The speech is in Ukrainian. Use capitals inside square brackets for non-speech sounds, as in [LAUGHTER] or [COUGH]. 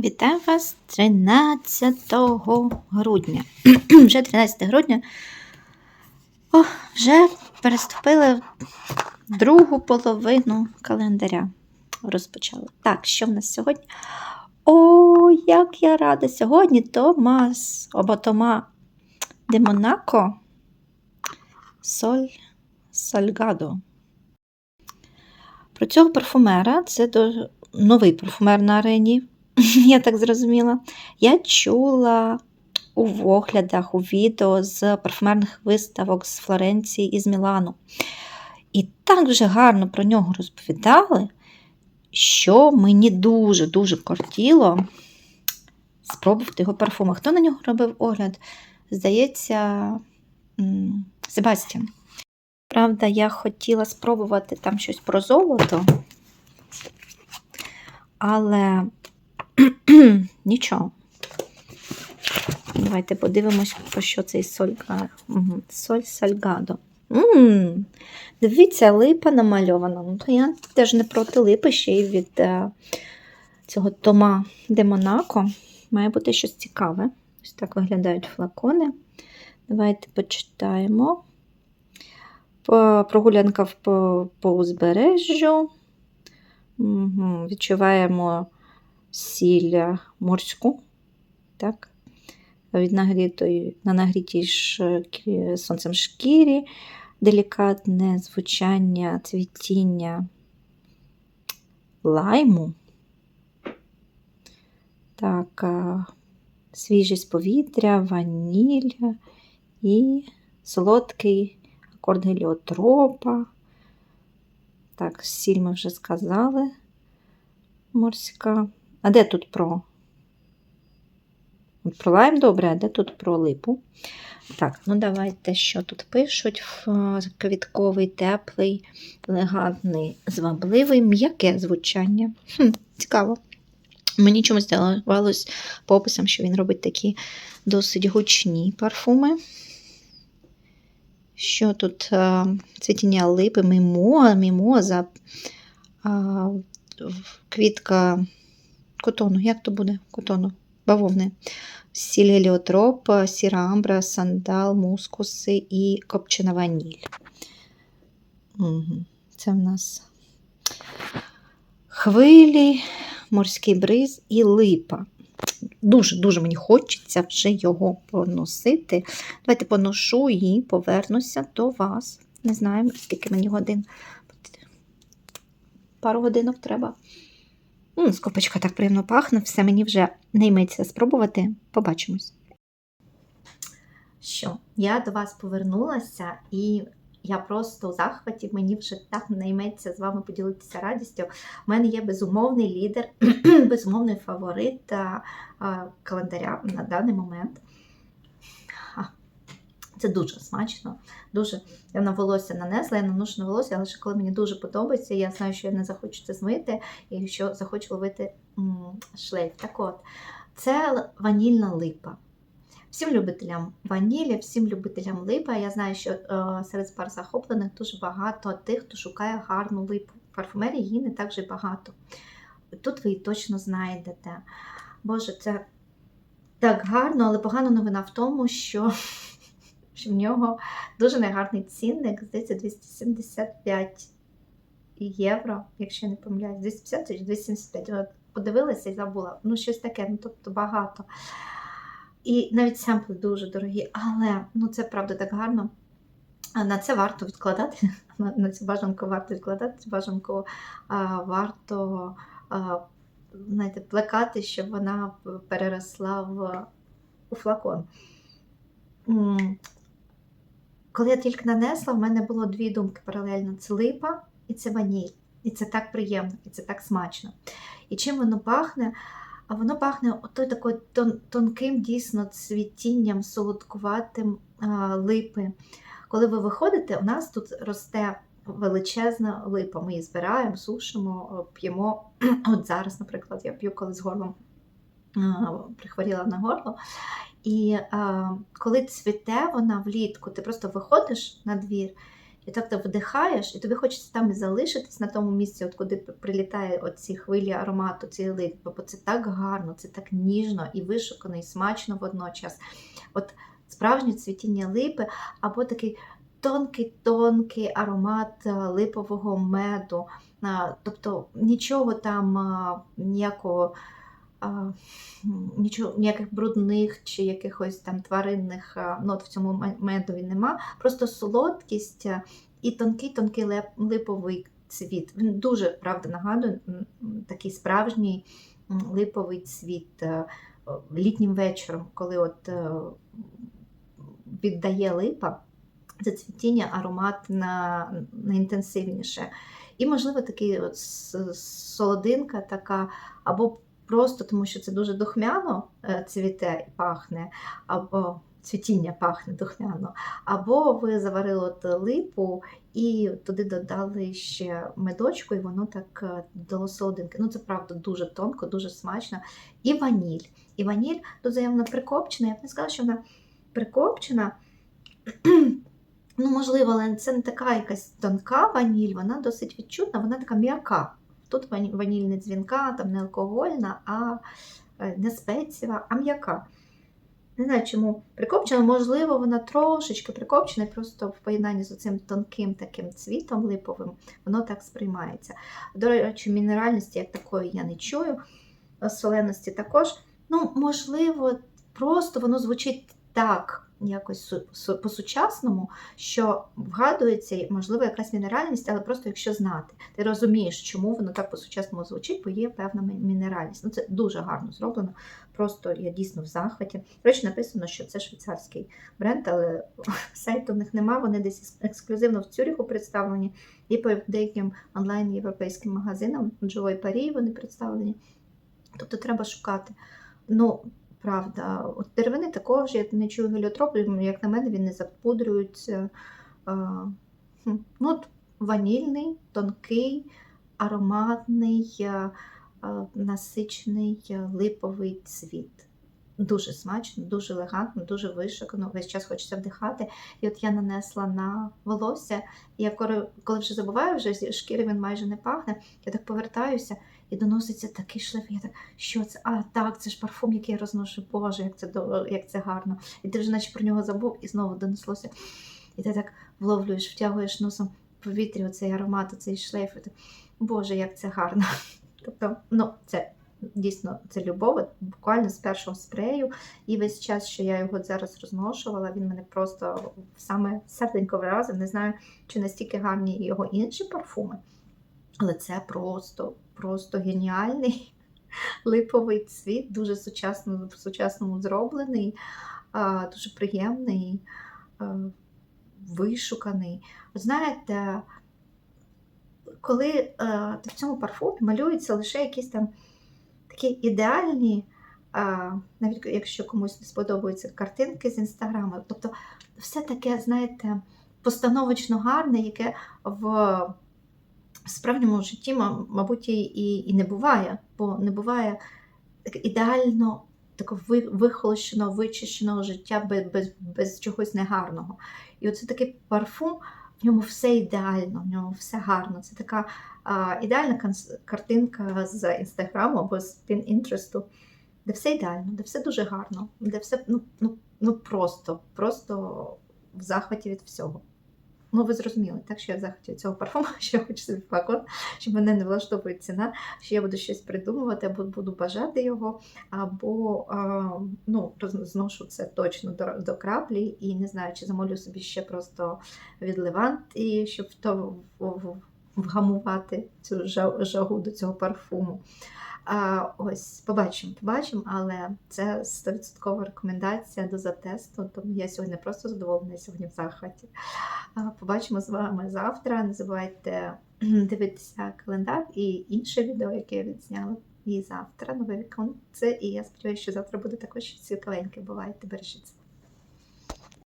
Вітаю вас 13 грудня. [CLEARS THROAT] вже 13 грудня. О, вже переступили другу половину календаря. Розпочали. Так, що в нас сьогодні? О, як я рада! Сьогодні Томас або Тома де Монако Соль Сальгадо. Про цього парфумера це до... новий парфумер на арені. [LAUGHS] Я так зрозуміла. Я чула у оглядах, у відео з парфумерних виставок з Флоренції і з Мілану. І так вже гарно про нього розповідали, що мені дуже-дуже кортіло спробувати його парфуми. Хто на нього робив огляд? Здається, Себастьян. Правда, я хотіла спробувати там щось про золото, але [CLEARS THROAT] нічого. Давайте подивимось, про що цей соль, угу. соль сальгадо. М-м, Дивіться, липа намальована. Ну, то я теж не проти липи ще й від е, цього Тома де Монако. Має бути щось цікаве. Ось так виглядають флакони. Давайте почитаємо. Прогулянка по, по узбережжю. Угу. Відчуваємо сіль морську. Так? Від нагрітої, на нагрітій сонцем шкірі, делікатне звучання, цвітіння лайму. Так, свіжість повітря, ваніль і солодкий акорд геліотропа. Так, сіль ми вже сказали. Морська. А де тут про? Про лайм добре, а де тут про липу? Так, ну давайте, що тут пишуть: квітковий, теплий, елегантний, звабливий, м'яке звучання. Хм, Цікаво. Мені чомусь здавалось по описам, що він робить такі досить гучні парфуми. Що тут а, цвітіння липи, мімо, мімоза, квітка котону. Як то буде? Котону, бавовни. Сіль геліотроп, сіра амбра, сандал, мускуси і копчена ваніль. Угу. Це в нас хвилі, морський бриз і липа. Дуже-дуже мені хочеться вже його поносити. Давайте поношу і повернуся до вас. Не знаю, скільки мені годин. Пару годинок треба. М, Скопочка так приємно пахне, все мені вже не йметься спробувати. Побачимось. Що, я до вас повернулася і я просто у захваті, мені вже так найметься з вами поділитися радістю. У мене є безумовний лідер, [CLEARS THROAT] безумовний фаворит календаря на даний момент. Це дуже смачно. Дуже я на волосся нанесла, я наношу на волосся, але ще коли мені дуже подобається, я знаю, що я не захочу це змити, і що захочу ловити шлейф. Так от, це ванільна липа. Всім любителям ванілі, всім любителям липа. Я знаю, що е, серед пар захоплених дуже багато тих, хто шукає гарну липу. В парфумерії її не так же багато. Тут ви її точно знайдете. Боже, це так гарно, але погана новина в тому, що, що в нього дуже негарний цінник, здається, 275 євро, якщо я не помиляюсь, 250 чи 275. От подивилася і забула. Ну, щось таке, ну тобто багато. І навіть семпли дуже дорогі, але ну це правда так гарно. На це варто відкладати. [LAUGHS] На цю бажанку варто відкладати, цю бажанку варто знаєте, плекати, щоб вона переросла в, у флакон. Коли я тільки нанесла, в мене було дві думки паралельно: це липа і це ваніль. І це так приємно, і це так смачно. І чим воно пахне? А воно пахне отой такою тон, тонким, дійсно цвітінням, солодкуватим а, липи. Коли ви виходите, у нас тут росте величезна липа. Ми її збираємо, сушимо, п'ємо. [CLEARS THROAT] От зараз, наприклад, я п'ю, коли з горлом прихворіла на горло. І а, коли цвіте вона влітку, ти просто виходиш на двір, І так ти вдихаєш, і тобі хочеться там і залишитись на тому місці, от куди прилітає оці хвилі аромату, ці липи, бо це так гарно, це так ніжно і вишукано, і смачно водночас. От справжнє цвітіння липи, або такий тонкий-тонкий аромат е, липового меду. Тобто нічого там ніякого. А, Нічого, ніяких брудних чи якихось там тваринних нот в цьому ме- медові нема. Просто солодкість і тонкий-тонкий липовий цвіт. Він дуже правда нагадує такий справжній липовий цвіт літнім вечором, коли от е, віддає липа. Це цвітіння, аромат на, найінтенсивніше. І, можливо, такий от солодинка така, або просто тому, що це дуже духмяно е, цвіте і пахне, або цвітіння пахне духмяно, або ви заварили от липу і туди додали ще медочку, і воно так е, дало солодинки. Ну, це правда дуже тонко, дуже смачно. І ваніль. І ваніль тут заявно прикопчена. Я б не сказала, що вона прикопчена. [CLEARS THROAT] Ну, можливо, але це не така якась тонка ваніль, вона досить відчутна, вона така м'яка. Тут вані- ваніль не дзвінка, там не алкогольна, а е, не спеціва, а м'яка. Не знаю, чому прикопчена, можливо, вона трошечки прикопчена, просто в поєднанні з цим тонким таким цвітом липовим, воно так сприймається. До речі, мінеральності як такої я не чую, соленості також. Ну, можливо, просто воно звучить так якось су- су- по-сучасному, що вгадується, можливо, якась мінеральність, але просто якщо знати, ти розумієш, чому воно так по-сучасному звучить, бо є певна мінеральність. Ну, це дуже гарно зроблено. Просто я дійсно в захваті. Речі, написано, що це швейцарський бренд, але [LAUGHS] сайту в них нема. Вони десь ексклюзивно в Цюріху представлені, і по деяким онлайн європейським магазинам Джо і Парі вони представлені. Тобто треба шукати. Ну, правда, от деревини також, я не чую геліотропу, як на мене, він не запудрюється. Ну, от ванільний, тонкий, ароматний, насичений липовий цвіт. Дуже смачно, дуже елегантно, дуже вишикано. Весь час хочеться вдихати. І от я нанесла на волосся, я коли, вже забуваю, вже шкіри він майже не пахне, я так повертаюся і доноситься такий шлейф. Я так, що це? А, так, це ж парфум, який я розношу. Боже, як це як це гарно. І ти вже наче про нього забув і знову донеслося. І ти так вловлюєш, втягуєш носом повітря, оцей аромат, оцей шлейф. І ти, Боже, як це гарно. [LAUGHS] Тобто, ну, це дійсно це любов, буквально з першого спрею. І весь час, що я його зараз розношувала, він мене просто саме серденько вразив. Не знаю, чи настільки гарні його інші парфуми. Але це просто, просто геніальний [LAUGHS] липовий цвіт, дуже сучасно, по-сучасному зроблений, дуже приємний, вишуканий. Ви знаєте, коли в цьому парфумі малюються лише якісь там такі ідеальні, навіть якщо комусь не сподобаються картинки з інстаграму, тобто все таке, знаєте, постановочно гарне, яке в справжньому житті, ма- мабуть, і, і, не буває, бо не буває ідеально такого вихолощеного, вичищеного життя без, без, без чогось негарного. І оце такий парфум, в ньому все ідеально, в ньому все гарно. Це така а, ідеальна картинка з інстаграму або з Pinterest, де все ідеально, де все дуже гарно, де все ну, ну, ну просто, просто в захваті від всього. Ну, ви зрозуміли, так що я в захваті цього парфуму, [LAUGHS] що я хочу собі флакон, що мене не влаштовує ціна, що я буду щось придумувати, або буду бажати його, або ну, зношу це точно до, до краплі і не знаю, чи замовлю собі ще просто від Левант, і щоб то вгамувати цю жагу до цього парфуму. А, ось побачимо, побачимо, але це 100% рекомендація до затесту. Тому я сьогодні просто задоволена, я сьогодні в захваті. А, Побачимо з вами завтра. Не забувайте [CLEARS THROAT] дивитися календар і інше відео, яке я відзняла. І завтра нове віконце. І я сподіваюся, що завтра буде також цікавеньке. Бувайте, бережіться.